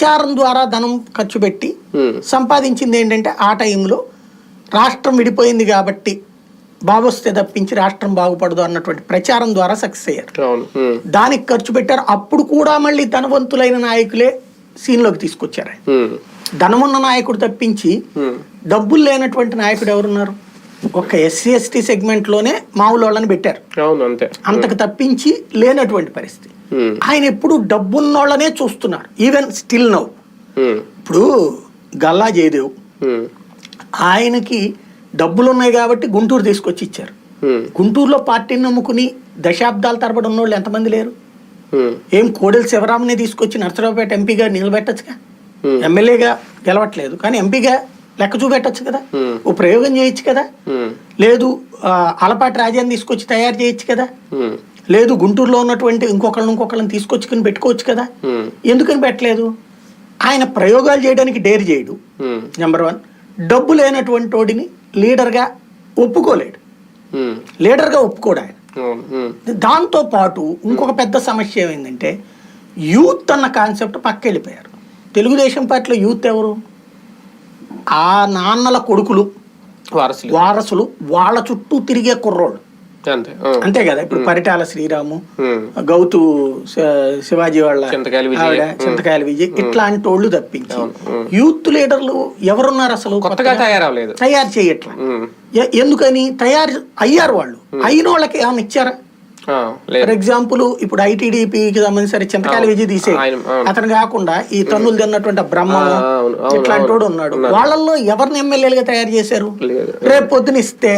ప్రచారం ద్వారా ధనం ఖర్చు పెట్టి సంపాదించింది ఏంటంటే ఆ టైంలో రాష్ట్రం విడిపోయింది కాబట్టి బాగొస్తే తప్పించి రాష్ట్రం బాగుపడదు అన్నటువంటి ప్రచారం ద్వారా సక్సెస్ అయ్యారు. దానికి ఖర్చు పెట్టారు. అప్పుడు కూడా మళ్ళీ ధనవంతులైన నాయకులే సీన్లోకి తీసుకొచ్చారు. ధనమున్న నాయకుడు తప్పించి డబ్బులు లేనటువంటి నాయకుడు ఎవరున్నారు? ఒక ఎస్సీ ఎస్టీ సెగ్మెంట్లోనే మామూలు వాళ్ళని పెట్టారు అంతకు తప్పించి లేనటువంటి పరిస్థితి. ఆయన ఎప్పుడు డబ్బున్నోళ్ళనే చూస్తున్నారు ఈవెన్ స్టిల్ నౌ ఇప్పుడు గల్లా జయదేవ్. ఉమ్, ఆయనకి డబ్బులు ఉన్నాయి కాబట్టి గుంటూరు తీసుకొచ్చి ఇచ్చారు. ఉమ్, గుంటూరులో పార్టీని నమ్ముకుని దశాబ్దాల తరబడి ఉన్నోళ్ళు ఎంతమంది లేరు? ఉమ్, ఏం కోడెల శివరామ్ని తీసుకొచ్చి నర్సరావుపేట ఎంపీగా నిలబెట్టచ్చుగా? Hmm. ఎమ్మెల్యేగా గెలవట్లేదు. కానీ ఎంపీగా లెక్క చూపెట్టచ్చు కదా? Hmm. ఓ ప్రయోగం చేయొచ్చు కదా? లేదు అలపాటి రాజాని తీసుకొచ్చి తయారు చేయొచ్చు కదా? లేదు గుంటూరులో ఉన్నటువంటి ఇంకొకళ్ళని ఇంకొకళ్ళని తీసుకొచ్చుకుని పెట్టుకోవచ్చు కదా. ఎందుకని పెట్టలేదు? ఆయన ప్రయోగాలు చేయడానికి డేర్ చేయడు. నెంబర్ వన్ డబ్బు లేనటువంటి వాడిని లీడర్గా ఒప్పుకోలేడు. లీడర్గా ఒప్పుకోడు ఆయన. దాంతో పాటు ఇంకొక పెద్ద సమస్య ఏమైందంటే యూత్ అన్న కాన్సెప్ట్ పక్క వెళ్ళిపోయారు. తెలుగుదేశం పార్టీలో యూత్ ఎవరు? ఆ నాన్నల కొడుకులు వారసులు. వారసులు వాళ్ళ చుట్టూ తిరిగే కుర్రోళ్ళు. అంతే. కదా ఇప్పుడు పరిటాల శ్రీరాము గౌతు శివాజీ వాళ్ళ. ఆవిడ, చింతకాయల విజయ్ ఇట్లాంటి వాళ్ళు తప్పించి. యూత్ లీడర్లు ఎవరున్నారు అసలు? కొత్తగా తయారవలేదు తయారు చేయట్లా. ఎందుకని? తయారు అయ్యారు వాళ్ళు. అయిన వాళ్ళకి ఏమైనా ఇచ్చారా? ఫర్ ఎగ్జాంపుల్ ఇప్పుడు ఐటీడీపీకి సంబంధించి సరే చింతకాయల విజయ్ తీసే. అతను కాకుండా ఈ తన్నులు తిన్నటువంటి బ్రహ్మ ఇట్లాంటి వాడు. ఉన్నాడు. వాళ్ళల్లో ఎవరిని ఎమ్మెల్యేలుగా తయారు చేశారు? రేపు పొద్దున ఇస్తే